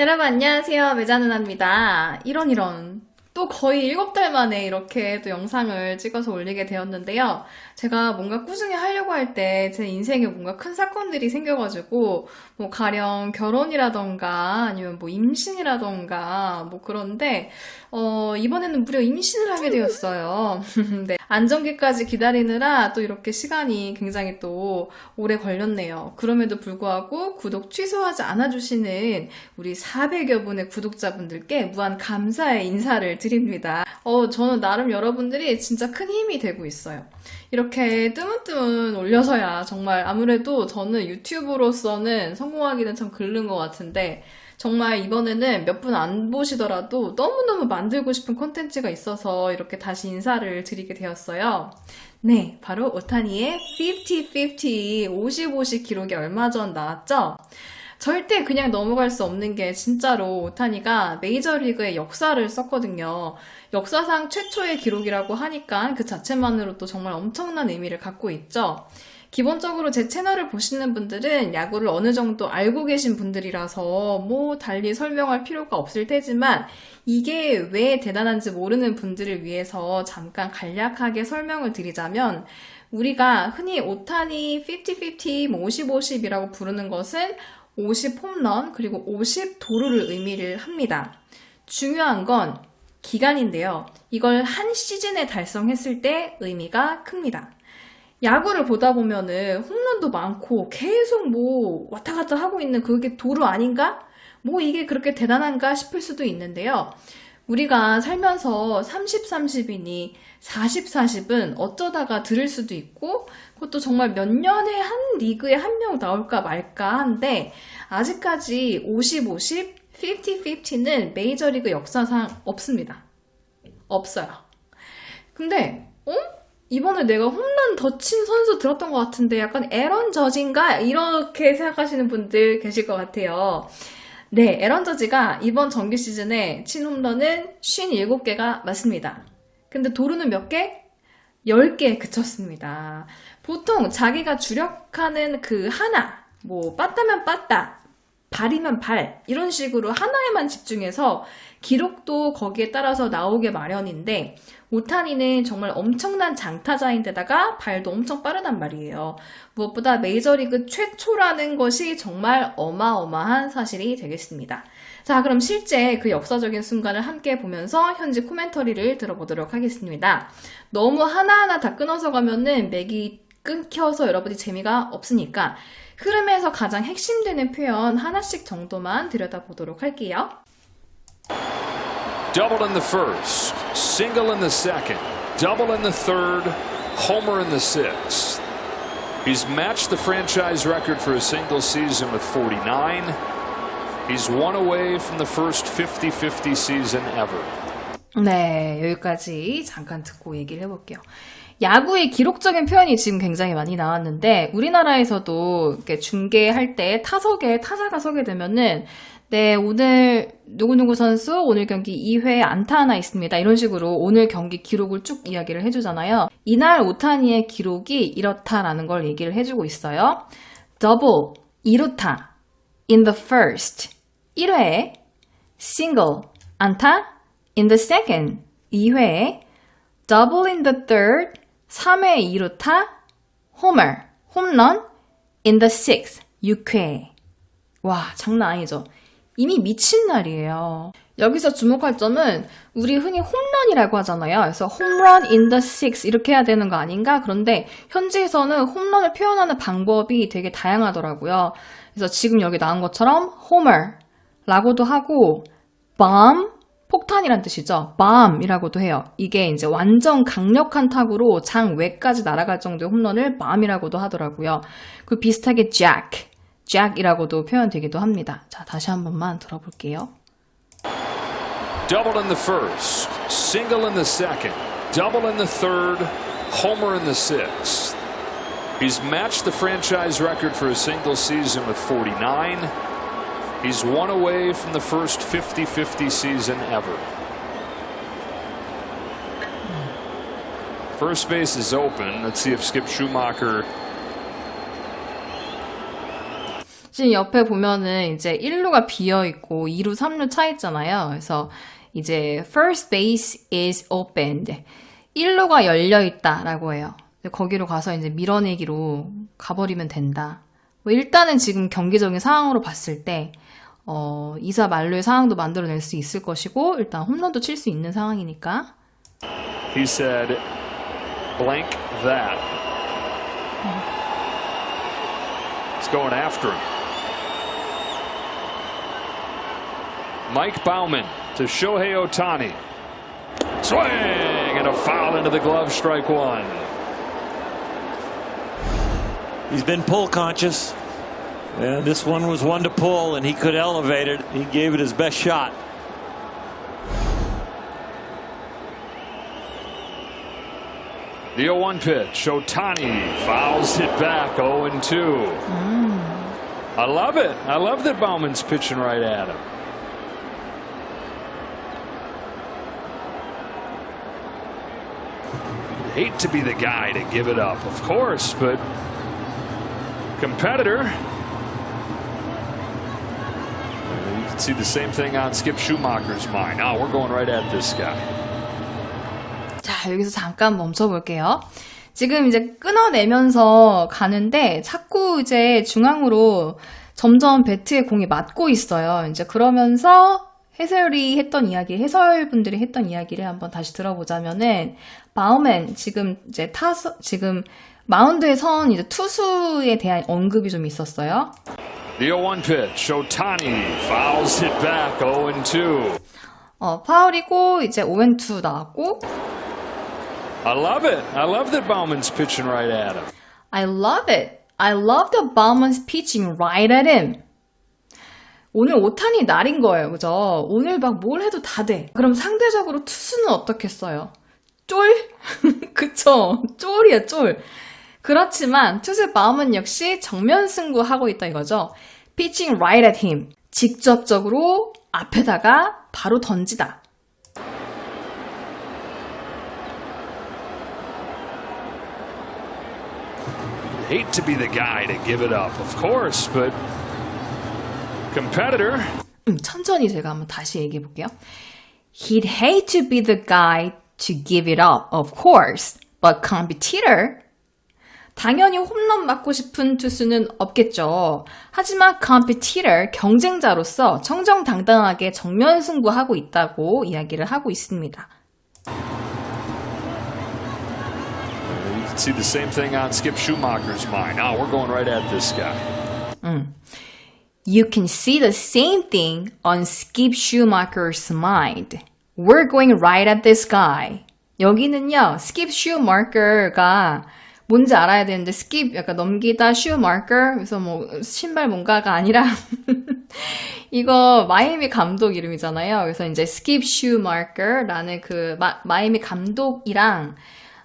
여러분 안녕하세요 매자 누나입니다. 이런 이런 또 거의 일곱 달 만에 이렇게 또 영상을 찍어서 올리게 되었는데요. 제가 뭔가 꾸준히 하려고 할 때 제 인생에 뭔가 큰 사건들이 생겨가지고 뭐 가령 결혼이라던가 아니면 뭐 임신이라던가 뭐 그런데 어 이번에는 무려 임신을 하게 되었어요. 네. 안정기까지 기다리느라 또 이렇게 시간이 굉장히 또 오래 걸렸네요. 그럼에도 불구하고 구독 취소하지 않아주시는 우리 400여 분의 구독자분들께 무한 감사의 인사를 드립니다. 어, 저는 나름 여러분들이 진짜 큰 힘이 되고 있어요. 이렇게 뜨문뜨문 올려서야 정말 아무래도 저는 유튜브로서는 성공하기는 참 글른 것 같은데 정말 이번에는 몇 분 안 보시더라도 너무너무 만들고 싶은 콘텐츠가 있어서 이렇게 다시 인사를 드리게 되었어요. 네, 바로 오타니의 50-50, 50-50 기록이 얼마 전 나왔죠? 절대 그냥 넘어갈 수 없는 게 진짜로 오타니가 메이저리그의 역사를 썼거든요. 역사상 최초의 기록이라고 하니까 그 자체만으로도 정말 엄청난 의미를 갖고 있죠. 기본적으로 제 채널을 보시는 분들은 야구를 어느 정도 알고 계신 분들이라서 뭐 달리 설명할 필요가 없을 테지만 이게 왜 대단한지 모르는 분들을 위해서 잠깐 간략하게 설명을 드리자면 우리가 흔히 오타니 50-50, 뭐 50-50이라고 부르는 것은 50 홈런 그리고 50 도루를 의미를 합니다. 중요한 건 기간인데요. 이걸 한 시즌에 달성했을 때 의미가 큽니다. 야구를 보다 보면은 홈런도 많고 계속 뭐 왔다 갔다 하고 있는 그게 도루 아닌가? 뭐 이게 그렇게 대단한가 싶을 수도 있는데요. 우리가 살면서 30, 30이니 40, 40은 어쩌다가 들을 수도 있고 그것도 정말 몇 년에 한 리그에 한 명 나올까 말까 한데 아직까지 50, 50, 50, 50는 메이저리그 역사상 없습니다. 없어요. 근데 어? 이번에 내가 홈런 더 친 선수 들었던 것 같은데 약간 에런 저지인가? 이렇게 생각하시는 분들 계실 것 같아요. 네, 에런 저지가 이번 정규 시즌에 친 홈런은 57개가 맞습니다. 근데 도루는 몇 개? 10개에 그쳤습니다. 보통 자기가 주력하는 그 하나, 뭐, 빠따면 빠따, 발이면 발, 이런 식으로 하나에만 집중해서 기록도 거기에 따라서 나오게 마련인데, 오타니는 정말 엄청난 장타자인데다가 발도 엄청 빠르단 말이에요. 무엇보다 메이저리그 최초라는 것이 정말 어마어마한 사실이 되겠습니다. 자, 그럼 실제 그 역사적인 순간을 함께 보면서 현지 코멘터리를 들어보도록 하겠습니다. 너무 하나하나 다 끊어서 가면은 맥이 끊겨서 여러분이 재미가 없으니까 흐름에서 가장 핵심되는 표현 하나씩 정도만 들여다보도록 할게요. Double in the first, single in the second, double in the third, homer in the sixth. He's matched the franchise record for a single season with 49. He's one away from the first 50-50 season ever. 네, 여기까지 잠깐 듣고 얘기를 해볼게요. 야구의 기록적인 표현이 지금 굉장히 많이 나왔는데, 우리나라에서도 중계할 때 타석에 타자가 서게 되면은, 네, 오늘 누구누구 선수 오늘 경기 2회 안타 하나 있습니다. 이런 식으로 오늘 경기 기록을 쭉 이야기를 해주잖아요. 이날 오타니의 기록이 이렇다라는 걸 얘기를 해주고 있어요. 더블, 2루타, in the first, 1회에, single, 안타, in the second, 2회에, double in the third, 3회 2루타, homer, 홈런, in the sixth, 6회. 와, 장난 아니죠? 이미 미친 날이에요. 여기서 주목할 점은 우리 흔히 홈런이라고 하잖아요. 그래서 홈런 in the six 이렇게 해야 되는 거 아닌가? 그런데 현지에서는 홈런을 표현하는 방법이 되게 다양하더라고요. 그래서 지금 여기 나온 것처럼 homer라고도 하고 bomb 폭탄이란 뜻이죠. bomb이라고도 해요. 이게 이제 완전 강력한 타구로 장 외까지 날아갈 정도의 홈런을 bomb이라고도 하더라고요. 그 비슷하게 jack jack이라고도 표현되기도 합니다. 자, 다시 한 번만 들어볼게요. Double in the first, single in the second, double in the third, homer in the sixth. He's matched the franchise record for a single season with 49. He's one away from the first 50-50 season ever. First base is open. Let's see if Skip Schumacher 지금 옆에 보면은 이제 1루가 비어 있고 2루, 3루 차 있잖아요. 그래서 이제 first base is opened. 1루가 열려 있다라고 해요. 거기로 가서 이제 밀어내기로 가버리면 된다. 뭐 일단은 지금 경기적인 상황으로 봤을 때 어, 이사 만루의 상황도 만들어낼 수 있을 것이고 일단 홈런도 칠 수 있는 상황이니까 He said, blank that. He's going after him. Mike Bauman to Shohei Otani. Swing and a foul into the glove, strike one. He's been pull conscious. And this one was one to pull, and he could elevate it. He gave it his best shot. The 0 1 pitch. Otani fouls it back 0 2. Mm. I love it. I love that Bauman's pitching right at him. Hate to be the guy to give it up, of course, but competitor. You can see the same thing on Skip Schumacher's mind. Oh, we're going right at this guy. 자, 여기서 잠깐 멈춰 볼게요. 지금 이제 끊어내면서 가는데 자꾸 이제 중앙으로 점점 배트에 공이 맞고 있어요. 이제 그러면서 해설이 했던 이야기, 해설분들이 했던 이야기를 한번 다시 들어보자면은 바우맨 지금 이제 타서 지금 마운드에 선 이제 투수에 대한 언급이 좀 있었어요. The 0 1 pitch. Otani fouls it back 0 2. 어, 파울이고 이제 오웬투 나왔고 I love it. I love that Bauman's pitching right at him. I love it. I love the Bauman's pitching right at him. 오늘 오탄이 날인 거예요. 그죠? 오늘 막 뭘 해도 다 돼. 그럼 상대적으로 투수는 어떻겠어요? 쫄? 그쵸? 쫄이야, 쫄. 그렇지만 투수 바움은 역시 정면 승부하고 있다 이거죠. Pitching right at him. 직접적으로 앞에다가 바로 던지다. Competitor. 음, 천천히 제가 한번 다시 얘기해 볼게요. He'd hate to be the guy to give it up, of course, but competitor. 당연히 홈런 맞고 싶은 투수는 없겠죠. 하지만 competitor, 경쟁자로서 정정당당하게 정면 승부하고 있다고 이야기를 하고 있습니다. See the same thing on Skip Schumacher's mind. Oh, we're going right at this guy. You can see the same thing on Skip Schumacher's mind. We're going right at this guy. 여기는요, Skip Schumacher가 뭔지 알아야 되는데, skip 약간 넘기다, Schumacher 그래서 뭐 신발 뭔가가 아니라 이거 마이애미 감독 이름이잖아요. 그래서 이제 Skip Schumacher라는 그 마, 마이애미 감독이랑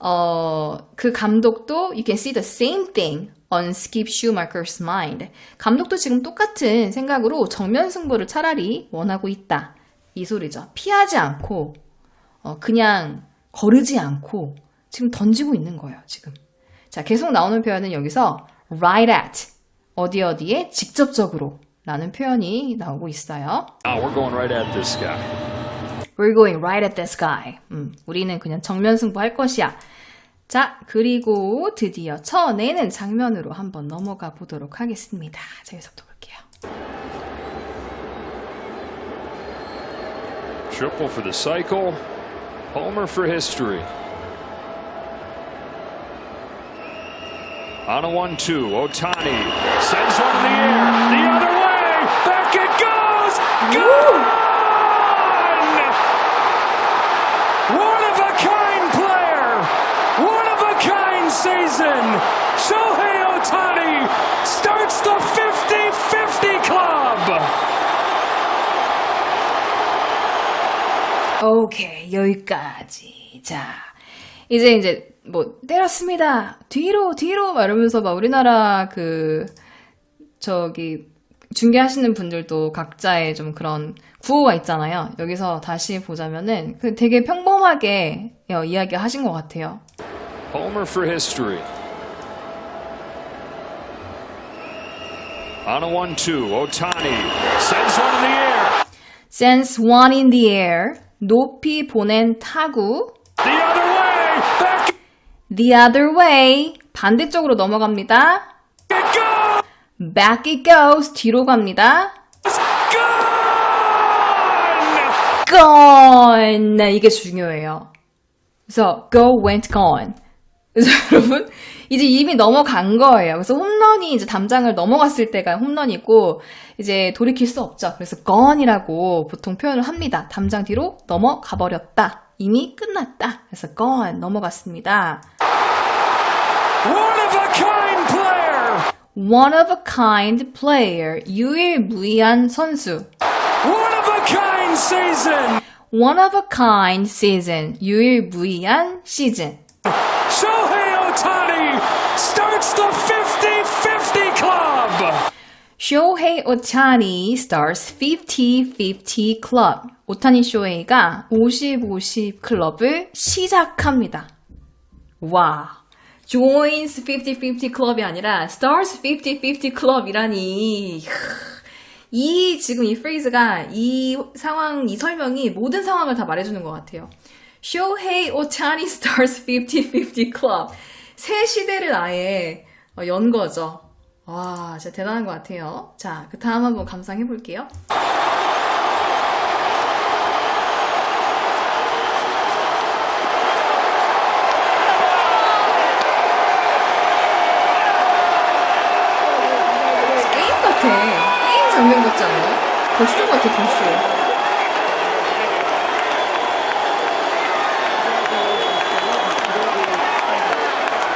어, 그 감독도 you can see the same thing on Skip Schumacher's mind. 감독도 지금 똑같은 생각으로 정면 승부를 차라리 원하고 있다. 이 소리죠. 피하지 않고 어, 그냥 거르지 않고 지금 던지고 있는 거예요. 지금. 자, 계속 나오는 표현은 여기서 right at 어디 어디에 직접적으로 라는 표현이 나오고 있어요. Oh, we're going right at this guy. We're going right at this guy. 음, 우리는 그냥 정면 승부할 것이야. 자, 그리고 드디어 쳐내는 장면으로 한번 넘어가 보도록 하겠습니다. 자, 여기서부터 볼게요. Triple for the cycle. Homer for history. On a 1 2, Otani sends one in the air. The other way. Back it goes. Gone! One of a kind player. One of a kind season. Shohei Otani starts the 50 50 club. 오케이, 여기까지. 자, 이제 이제 뭐 때렸습니다. 뒤로 뒤로 막 이러면서 막 우리나라 그 저기 중계하시는 분들도 각자의 좀 그런 구호가 있잖아요. 여기서 다시 보자면은 그 되게 평범하게 어, 이야기하신 것 같아요. Homer for history. On a 1 2. Otani sends one in the air. Sends one in the air. 높이 보낸 타구. The other way. 반대쪽으로 넘어갑니다. Back it goes. 뒤로 갑니다. Gone. 네, 이게 중요해요. 그래서 go went gone. 그래서 여러분 이제 이미 넘어간 거예요. 그래서 홈런이 이제 담장을 넘어갔을 때가 홈런이고 이제 돌이킬 수 없죠. 그래서 gone이라고 보통 표현을 합니다. 담장 뒤로 넘어가 버렸다. 이미 끝났다. 그래서 gone 넘어갔습니다. One of a kind player. One of a kind player. 유일무이한 선수. One of a kind season. One of a kind season. 유일무이한 시즌. Shohei Otani starts the 50-50 club. 쇼헤이 오타니 stars 50-50 club. 오타니 쇼헤이가 50-50 클럽을 시작합니다. 와. joins 50-50 club이 아니라 stars 50-50 club이라니. 이 지금 이 프레이즈가 이 상황 이 설명이 모든 상황을 다 말해주는 것 같아요. 쇼헤이 오타니 stars 50-50 club 새 시대를 아예 어, 연 거죠. 와, 진짜 대단한 것 같아요. 자, 그 다음 한번 감상해 볼게요. 게임 같아. 게임 같지 않아? 더쇼 같아, 더쇼.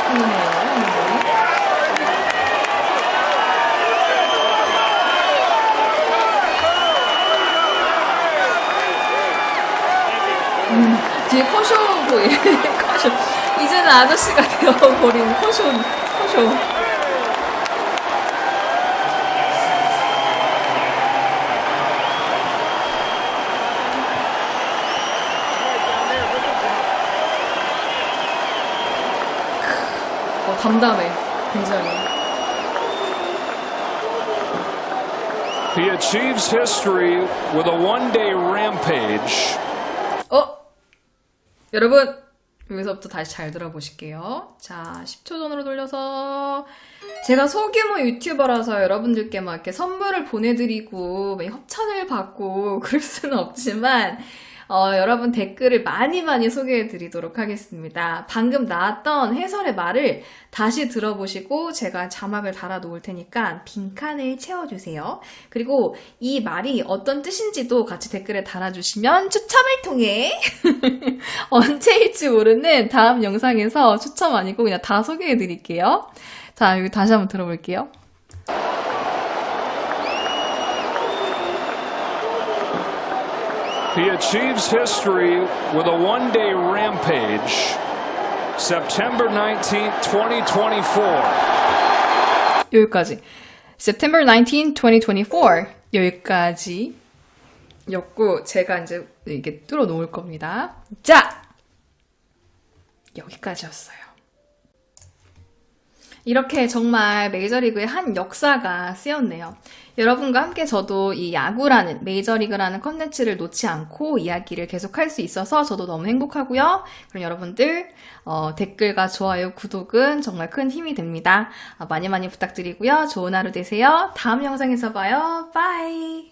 그러네요. 음, 뒤에 커쇼 보이. 커쇼. 이제는 아저씨가 되어버린 커쇼. 커쇼. 어, 담담해. 굉장히. He achieves history with a one-day rampage. 어? 여러분, 여기서부터 다시 잘 들어보실게요. 자, 10초 전으로 돌려서. 제가 소규모 유튜버라서 여러분들께 막 이렇게 선물을 보내드리고, 막 협찬을 받고, 그럴 수는 없지만, 어, 여러분 댓글을 많이 많이 소개해 드리도록 하겠습니다. 방금 나왔던 해설의 말을 다시 들어보시고, 제가 자막을 달아 놓을 테니까 빈칸을 채워주세요. 그리고 이 말이 어떤 뜻인지도 같이 댓글에 달아주시면 추첨을 통해 언제일지 모르는 다음 영상에서 추첨 아니고 그냥 다 소개해 드릴게요. 자, 여기 다시 한번 들어볼게요. He achieves history with a one-day rampage. September 19th, 2024. 여기까지. September 19, 2024. 여기까지. 였고, 제가 이제 이게 뚫어 놓을 겁니다. 자! 여기까지였어요. 이렇게 정말 메이저리그의 한 역사가 쓰였네요. 여러분과 함께 저도 이 야구라는 메이저리그라는 컨텐츠를 놓지 않고 이야기를 계속할 수 있어서 저도 너무 행복하고요. 그럼 여러분들 어, 댓글과 좋아요, 구독은 정말 큰 힘이 됩니다. 어, 많이 많이 부탁드리고요. 좋은 하루 되세요. 다음 영상에서 봐요. 바이.